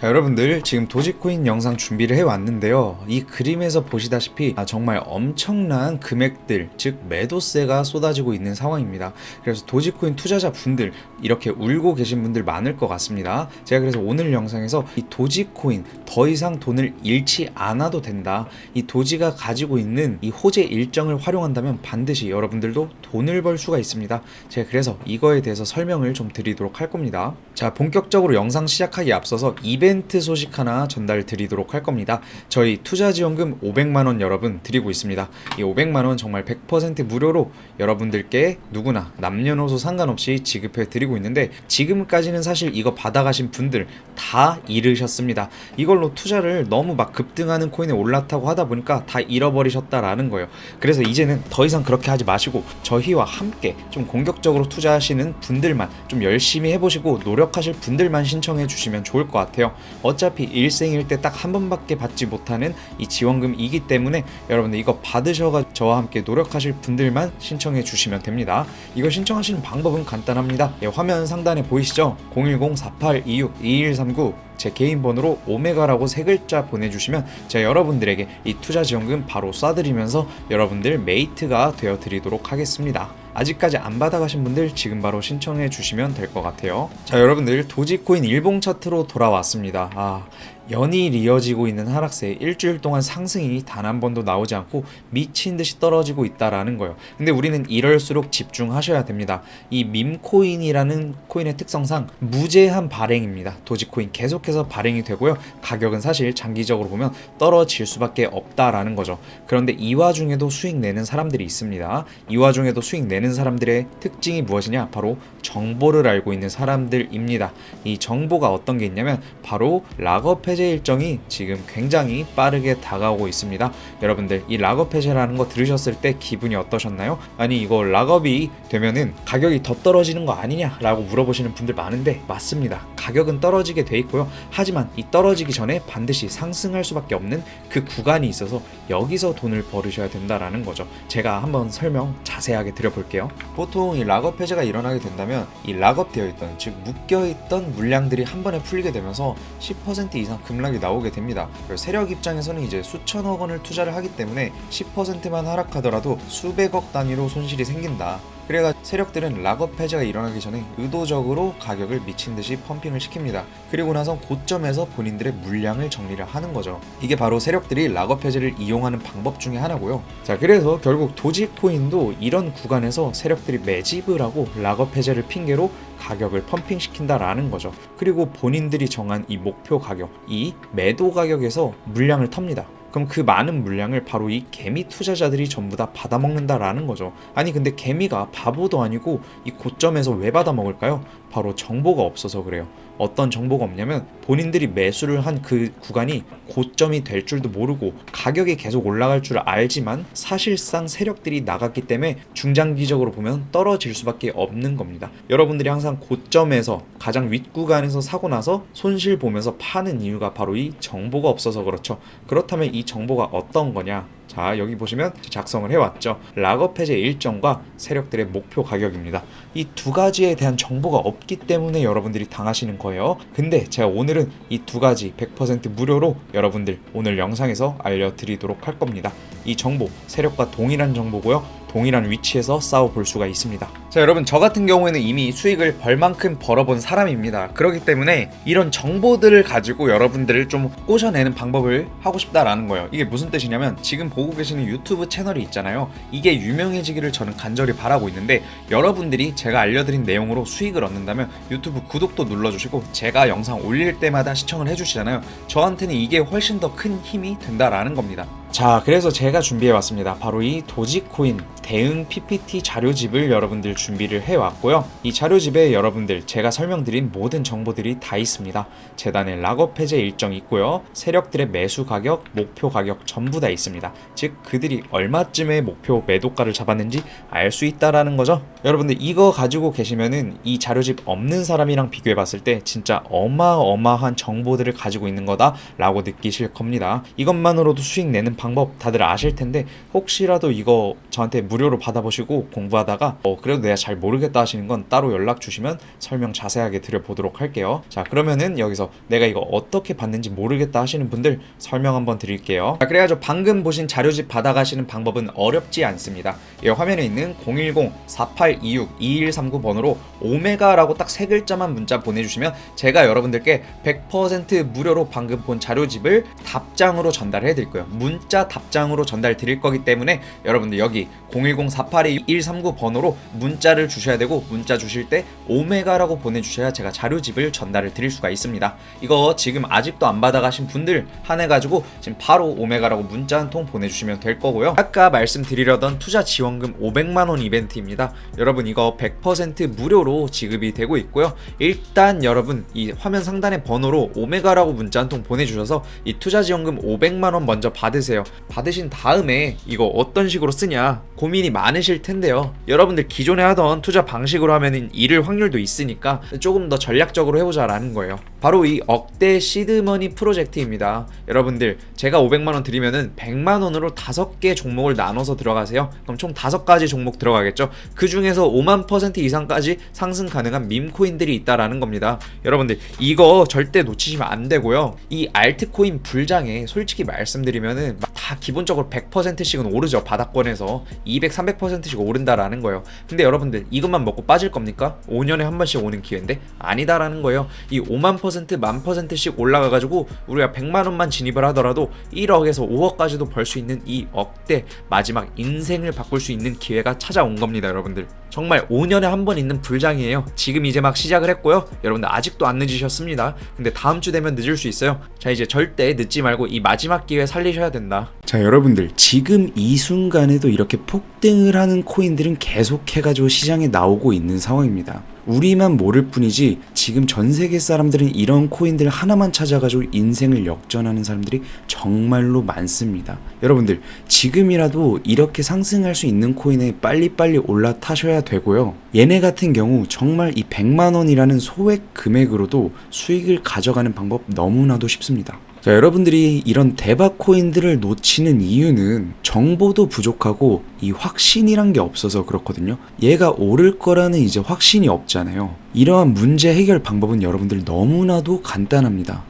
자 여러분들 지금 도지코인 영상 준비를 해왔는데요. 이 그림에서 보시다시피 아, 정말 엄청난 금액들 즉 매도세가 쏟아지고 있는 상황입니다. 그래서 도지코인 투자자 분들 이렇게 울고 계신 분들 많을 것 같습니다. 제가 그래서 오늘 영상에서 이 도지코인 더 이상 돈을 잃지 않아도 된다. 이 도지가 가지고 있는 이 호재 일정을 활용한다면 반드시 여러분들도 돈을 벌 수가 있습니다. 제가 그래서 이거에 대해서 설명을 좀 드리도록 할 겁니다. 자 본격적으로 영상 시작하기 앞서서 이벤 트 소식 하나 전달 드리도록 할 겁니다. 저희 투자 지원금 500만 원 여러분 드리고 있습니다. 이 500만 원 정말 100% 무료로 여러분들께 누구나 남녀노소 상관없이 지급해 드리고 있는데 지금까지는 사실 이거 받아가신 분들 다 잃으셨습니다. 이걸로 투자를 너무 막 급등하는 코인에 올랐다고 하다 보니까 다 잃어버리셨다라는 거예요. 그래서 이제는 더 이상 그렇게 하지 마시고 저희와 함께 좀 공격적으로 투자하시는 분들만 좀 열심히 해보시고 노력하실 분들만 신청해 주시면 좋을 것 같아요. 어차피 일생일 때 딱 한 번밖에 받지 못하는 이 지원금이기 때문에 여러분들 이거 받으셔가 저와 함께 노력하실 분들만 신청해 주시면 됩니다. 이거 신청하시는 방법은 간단합니다. 예, 화면 상단에 보이시죠? 010-4826-2139 제 개인 번호로 오메가라고 세 글자 보내주시면 제가 여러분들에게 이 투자 지원금 바로 쏴드리면서 여러분들 메이트가 되어 드리도록 하겠습니다. 아직까지 안 받아가신 분들 지금 바로 신청해 주시면 될 것 같아요. 자, 여러분들 도지코인 일봉 차트로 돌아왔습니다. 아, 연일 이어지고 있는 하락세 일주일 동안 상승이 단 한 번도 나오지 않고 미친 듯이 떨어지고 있다라는 거예요. 근데 우리는 이럴수록 집중하셔야 됩니다. 이 밈코인이라는 코인의 특성상 무제한 발행입니다. 도지코인 계속해서 발행이 되고요. 가격은 사실 장기적으로 보면 떨어질 수밖에 없다라는 거죠. 그런데 이 와중에도 수익 내는 사람들이 있습니다. 이 와중에도 수익 내는 사람들의 특징이 무엇이냐? 바로 정보를 알고 있는 사람들입니다. 이 정보가 어떤 게 있냐면 바로 락업 해제 일정이 지금 굉장히 빠르게 다가오고 있습니다. 여러분들 이 락업 해제라는 거 들으셨을 때 기분이 어떠셨나요? 아니 이거 락업이 되면은 가격이 더 떨어지는 거 아니냐라고 물어보시는 분들 많은데 맞습니다. 가격은 떨어지게 돼 있고요. 하지만 이 떨어지기 전에 반드시 상승할 수밖에 없는 그 구간이 있어서 여기서 돈을 벌으셔야 된다라는 거죠. 제가 한번 설명 자세하게 드려볼게요. 보통 이 락업 해제가 일어나게 된다면 이 락업 되어 있던 즉 묶여 있던 물량들이 한 번에 풀리게 되면서 10% 이상 급락이 나오게 됩니다. 세력 입장에서는 이제 수천억 원을 투자를 하기 때문에 10%만 하락하더라도 수백억 단위로 손실이 생긴다. 그래가 세력들은 락업 해제가 일어나기 전에 의도적으로 가격을 미친 듯이 펌핑을 시킵니다. 그리고 나서 고점에서 본인들의 물량을 정리를 하는 거죠. 이게 바로 세력들이 락업 해제를 이용하는 방법 중에 하나고요. 자, 그래서 결국 도지코인도 이런 구간에서 세력들이 매집을 하고 락업 해제를 핑계로 가격을 펌핑시킨다라는 거죠. 그리고 본인들이 정한 이 목표 가격, 이 매도 가격에서 물량을 텁니다. 그럼 그 많은 물량을 바로 이 개미 투자자들이 전부 다 받아먹는다라는 거죠. 아니 근데 개미가 바보도 아니고 이 고점에서 왜 받아먹을까요? 바로 정보가 없어서 그래요. 어떤 정보가 없냐면 본인들이 매수를 한 그 구간이 고점이 될 줄도 모르고 가격이 계속 올라갈 줄 알지만 사실상 세력들이 나갔기 때문에 중장기적으로 보면 떨어질 수밖에 없는 겁니다. 여러분들이 항상 고점에서 가장 윗 구간에서 사고 나서 손실 보면서 파는 이유가 바로 이 정보가 없어서 그렇죠. 그렇다면 이 정보가 어떤 거냐? 자 여기 보시면 작성을 해왔죠. 락업 해제 일정과 세력들의 목표 가격입니다. 이 두 가지에 대한 정보가 없기 때문에 여러분들이 당하시는 거예요. 근데 제가 오늘은 이 두 가지 100% 무료로 여러분들 오늘 영상에서 알려드리도록 할 겁니다. 이 정보 세력과 동일한 정보고요 동일한 위치에서 싸워 볼 수가 있습니다. 자, 여러분 저 같은 경우에는 이미 수익을 벌만큼 벌어본 사람입니다. 그렇기 때문에 이런 정보들을 가지고 여러분들을 좀 꼬셔내는 방법을 하고 싶다라는 거예요. 이게 무슨 뜻이냐면 지금 보고 계시는 유튜브 채널이 있잖아요. 이게 유명해지기를 저는 간절히 바라고 있는데 여러분들이 제가 알려드린 내용으로 수익을 얻는다면 유튜브 구독도 눌러주시고 제가 영상 올릴 때마다 시청을 해주시잖아요. 저한테는 이게 훨씬 더 큰 힘이 된다라는 겁니다. 자, 그래서 제가 준비해 왔습니다. 바로 이 도지코인 대응 PPT 자료집을 여러분들 준비를 해 왔고요. 이 자료집에 여러분들 제가 설명드린 모든 정보들이 다 있습니다. 재단의 락업 해제 일정 있고요. 세력들의 매수 가격, 목표 가격 전부 다 있습니다. 즉 그들이 얼마쯤의 목표 매도가를 잡았는지 알 수 있다라는 거죠. 여러분들 이거 가지고 계시면은 이 자료집 없는 사람이랑 비교해 봤을 때 진짜 어마어마한 정보들을 가지고 있는 거다라고 느끼실 겁니다. 이것만으로도 수익 내는 방법 다들 아실 텐데 혹시라도 이거 저한테 무료로 받아보시고 공부하다가 어 그래도 내가 잘 모르겠다 하시는 건 따로 연락 주시면 설명 자세하게 드려보도록 할게요. 자 그러면은 여기서 내가 이거 어떻게 받는지 모르겠다 하시는 분들 설명 한번 드릴게요. 자 그래가지고 방금 보신 자료집 받아가시는 방법은 어렵지 않습니다. 이 화면에 있는 010-4826-2139 번호로 오메가라고 딱 세 글자만 문자 보내주시면 제가 여러분들께 100% 무료로 방금 본 자료집을 답장으로 전달해 드릴 거예요. 문자 답장으로 전달 드릴 거기 때문에 여러분들 여기 010-4826-2139 번호로 문자를 주셔야 되고 문자 주실 때 오메가라고 보내주셔야 제가 자료집을 전달을 드릴 수가 있습니다. 이거 지금 아직도 안 받아가신 분들 한해가지고 지금 바로 오메가라고 문자 한 통 보내주시면 될 거고요. 아까 말씀드리려던 투자 지원금 500만원 이벤트입니다. 여러분 이거 100% 무료로 지급이 되고 있고요. 일단 여러분 이 화면 상단의 번호로 오메가라고 문자 한 통 보내주셔서 이 투자 지원금 500만원 먼저 받으세요. 받으신 다음에 이거 어떤 식으로 쓰냐 고민이 많으실 텐데요. 여러분들 기존에 하던 투자 방식으로 하면 잃을 확률도 있으니까 조금 더 전략적으로 해보자라는 거예요. 바로 이 억대 시드머니 프로젝트입니다. 여러분들 제가 500만 원 드리면은 100만 원으로 다섯 개 종목을 나눠서 들어가세요. 그럼 총 다섯 가지 종목 들어가겠죠. 그 중에 서 5만 퍼센트 이상까지 상승 가능한 밈코인들이 있다라는 겁니다. 여러분들 이거 절대 놓치시면 안 되고요. 이 알트코인 불장에 솔직히 말씀드리면은 막다 기본적으로 100%씩은 오르죠. 바닥권에서 200, 300%씩 오른다라는 거예요. 근데 여러분들 이것만 먹고 빠질 겁니까? 5년에 한 번씩 오는 기회인데 아니다라는 거예요. 이 5만 퍼센트, 만 퍼센트씩 올라가가지고 우리가 100만 원만 진입을 하더라도 1억에서 5억까지도 벌 수 있는 이 억대 마지막 인생을 바꿀 수 있는 기회가 찾아온 겁니다, 여러분들. 정말 5년에 한 번 있는 불장이에요. 지금 이제 막 시작을 했고요. 여러분들 아직도 안 늦으셨습니다. 근데 다음 주 되면 늦을 수 있어요. 자, 이제 절대 늦지 말고 이 마지막 기회 살리셔야 된다. 자 여러분들 지금 이 순간에도 이렇게 폭등을 하는 코인들은 계속해가지고 시장에 나오고 있는 상황입니다. 우리만 모를 뿐이지 지금 전 세계 사람들은 이런 코인들 하나만 찾아가지고 인생을 역전하는 사람들이 정말로 많습니다. 여러분들 지금이라도 이렇게 상승할 수 있는 코인에 빨리빨리 올라타셔야 되고요. 얘네 같은 경우 정말 이 100만 원이라는 소액 금액으로도 수익을 가져가는 방법 너무나도 쉽습니다. 자, 여러분들이 이런 대박 코인들을 놓치는 이유는 정보도 부족하고 이 확신이란 게 없어서 그렇거든요. 얘가 오를 거라는 이제 확신이 없잖아요. 이러한 문제 해결 방법은 여러분들 너무나도 간단합니다.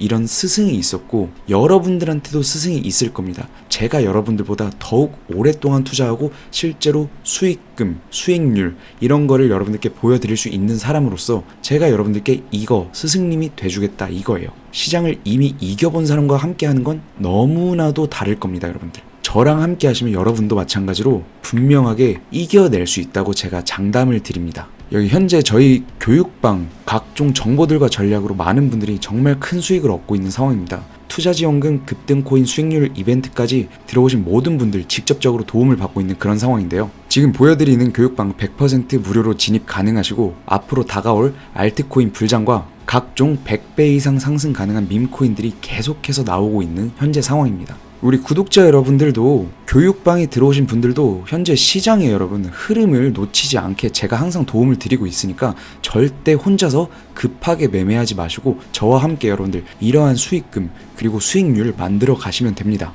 이런 스승이 있었고 여러분들한테도 스승이 있을 겁니다. 제가 여러분들보다 더욱 오랫동안 투자하고 실제로 수익금, 수익률 이런 거를 여러분들께 보여드릴 수 있는 사람으로서 제가 여러분들께 이거 스승님이 돼주겠다 이거예요. 시장을 이미 이겨본 사람과 함께 하는 건 너무나도 다를 겁니다, 여러분들. 저랑 함께 하시면 여러분도 마찬가지로 분명하게 이겨낼 수 있다고 제가 장담을 드립니다. 여기 현재 저희 교육방 각종 정보들과 전략으로 많은 분들이 정말 큰 수익을 얻고 있는 상황입니다. 투자지원금 급등코인 수익률 이벤트까지 들어오신 모든 분들 직접적으로 도움을 받고 있는 그런 상황인데요. 지금 보여드리는 교육방 100% 무료로 진입 가능하시고 앞으로 다가올 알트코인 불장과 각종 100배 이상 상승 가능한 밈코인들이 계속해서 나오고 있는 현재 상황입니다. 우리 구독자 여러분들도 교육방에 들어오신 분들도 현재 시장의 여러분 흐름을 놓치지 않게 제가 항상 도움을 드리고 있으니까 절대 혼자서 급하게 매매하지 마시고 저와 함께 여러분들 이러한 수익금 그리고 수익률 만들어 가시면 됩니다.